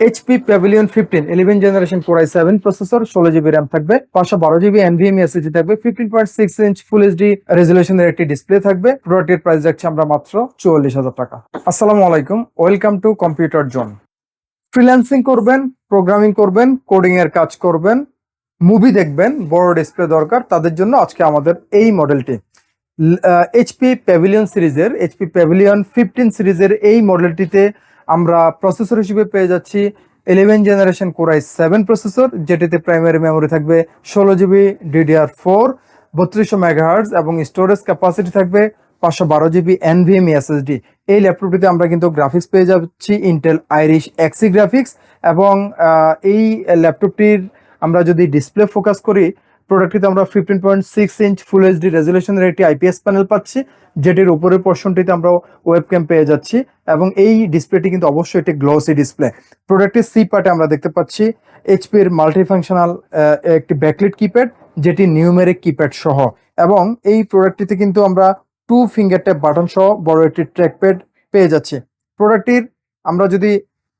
HP pavilion fifteen eleven generation core i seven processor ষোলো GB RAM থাকবে। পাঁচশো বারো জিবি এনভিএম এসএসডি থাকবে। Fifteen point six inch full HD রেজুলেশনের একটি display থাকবে। প্রোডাক্টের প্রাইস রাখছি আমরা মাত্র চুয়াল্লিশ হাজার টাকা। আসসালামু আলাইকুম welcome to computer zone freelancing করবেন প্রোগ্রামিং করবেন কোডিং এর কাজ করবেন মুভি দেখবেন, বড় ডিসপ্লে দরকার, তাদের জন্য আজকে আমাদের এই মডেলটি এইচপি প্যাভিলিয়ন সিরিজের এইচপি প্যাভিলিয়ন ফিফটিন সিরিজের এই মডেলটিতে আমরা প্রসেসর হিসেবে পেয়ে যাচ্ছি eleven generation core i seven processor যেটিতে প্রাইমারি মেমোরি থাকবে ষোলো জিবি ডিডিআর ফোর বত্রিশশো মেগাহার্জ এবং স্টোরেজ ক্যাপাসিটি থাকবে পাঁচশো বারো জিবি এনভিএমই এসএসডি এই ল্যাপটপটিতে আমরা কিন্তু গ্রাফিক্স পেয়ে যাচ্ছি ইন্টেল আইরিশ এক্সি গ্রাফিক্স এবং এই ল্যাপটপটির আমরা যদি ডিসপ্লে ফোকাস করি প্রোডাক্টটিতে আমরা fifteen point six inch full HD রেজুলেশনের একটি আইপিএস প্যানেল পাচ্ছি, যেটির উপরের পোর্শনটিতে আমরা ওয়েব ক্যাম্প পেয়ে যাচ্ছি এবং এই ডিসপ্লেটি কিন্তু অবশ্যই একটি গ্লোসি ডিসপ্লে প্রোডাক্টের সি পার্টে আমরা দেখতে পাচ্ছি এইচপির মাল্টিফাংশনাল একটি ব্যাকলিট কিপ্যাড যেটি নিউমেরিক কিপ্যাড সহ। এবং এই প্রোডাক্টটিতে কিন্তু আমরা টু ফিঙ্গার ট্যাপ বাটন সহ বড় একটি ট্র্যাকপ্যাড পেয়ে যাচ্ছি। প্রোডাক্টটির আমরা যদি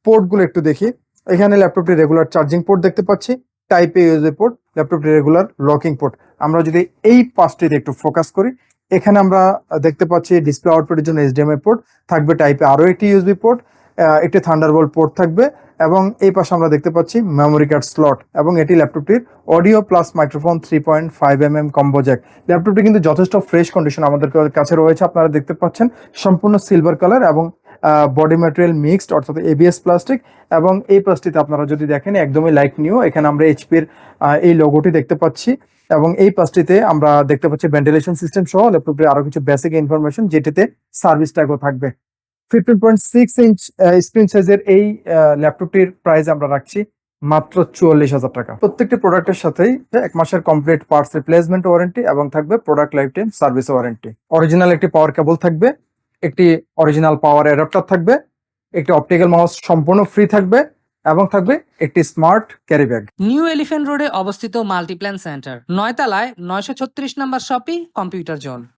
পোর্টগুলো একটু দেখি, এখানে ল্যাপটপটি রেগুলার চার্জিং পোর্ট দেখতে পাচ্ছি। টাইপ এ ইউএসবি পোর্ট ল্যাপটপটি রেগুলার লকিং পোর্ট আমরা যদি এই পাঁচটিতে একটু ফোকাস করি, এখানে আমরা দেখতে পাচ্ছি ডিসপ্লে আউটপুটের জন্য এইচডিএমআই পোর্ট থাকবে টাইপে আরও একটি ইউএসবি পোর্ট একটি থান্ডারবোল্ট পোর্ট থাকবে এবং এই পাশে আমরা দেখতে পাচ্ছি মেমোরি কার্ড স্লট এবং এটি ল্যাপটপটির audio plus microphone three point five M M combo jack ল্যাপটপটি কিন্তু যথেষ্ট ফ্রেশ কন্ডিশন আমাদের কাছে রয়েছে, আপনারা দেখতে পাচ্ছেন, সম্পূর্ণ সিলভার কালার এবং বডি ম্যাটেরিয়াল মিক্সড অর্থাৎ এবিএস প্লাস্টিক এবং এই প্লাস্টিক আপনারা যদি দেখেন, একদমই লাইক নিউ এখানে আমরা এইচপির এই লোগোটি দেখতে পাচ্ছি, এবং এই পাঁচটিতে আমরা দেখতে পাচ্ছি ভেন্টিলেশন সিস্টেম সহ ল্যাপটপটির আরও কিছু বেসিক ইনফরমেশন যেটিতে সার্ভিস ট্যাগও থাকবে। Fifteen point six inch screen সাইজের এই ল্যাপটপটির প্রাইস আমরা রাখছি মাত্র চুয়াল্লিশ হাজার টাকা। প্রত্যেকটি প্রোডাক্টের সাথেই এক মাসের কমপ্লিট পার্টস রিপ্লেসমেন্ট ওয়ারেন্টি এবং থাকবে product life time service warranty original একটি পাওয়ার কেবল থাকবে একটি অরিজিনাল পাওয়ার অ্যাডাপ্টার থাকবে, একটি অপটিক্যাল মাউস সম্পূর্ণ ফ্রি থাকবে এবং থাকবে একটি smart carry bag New Elephant রোডে অবস্থিত মাল্টিপ্ল্যান সেন্টার নয়তলায় নয়শো ছত্রিশ নম্বর শপি কম্পিউটার জোন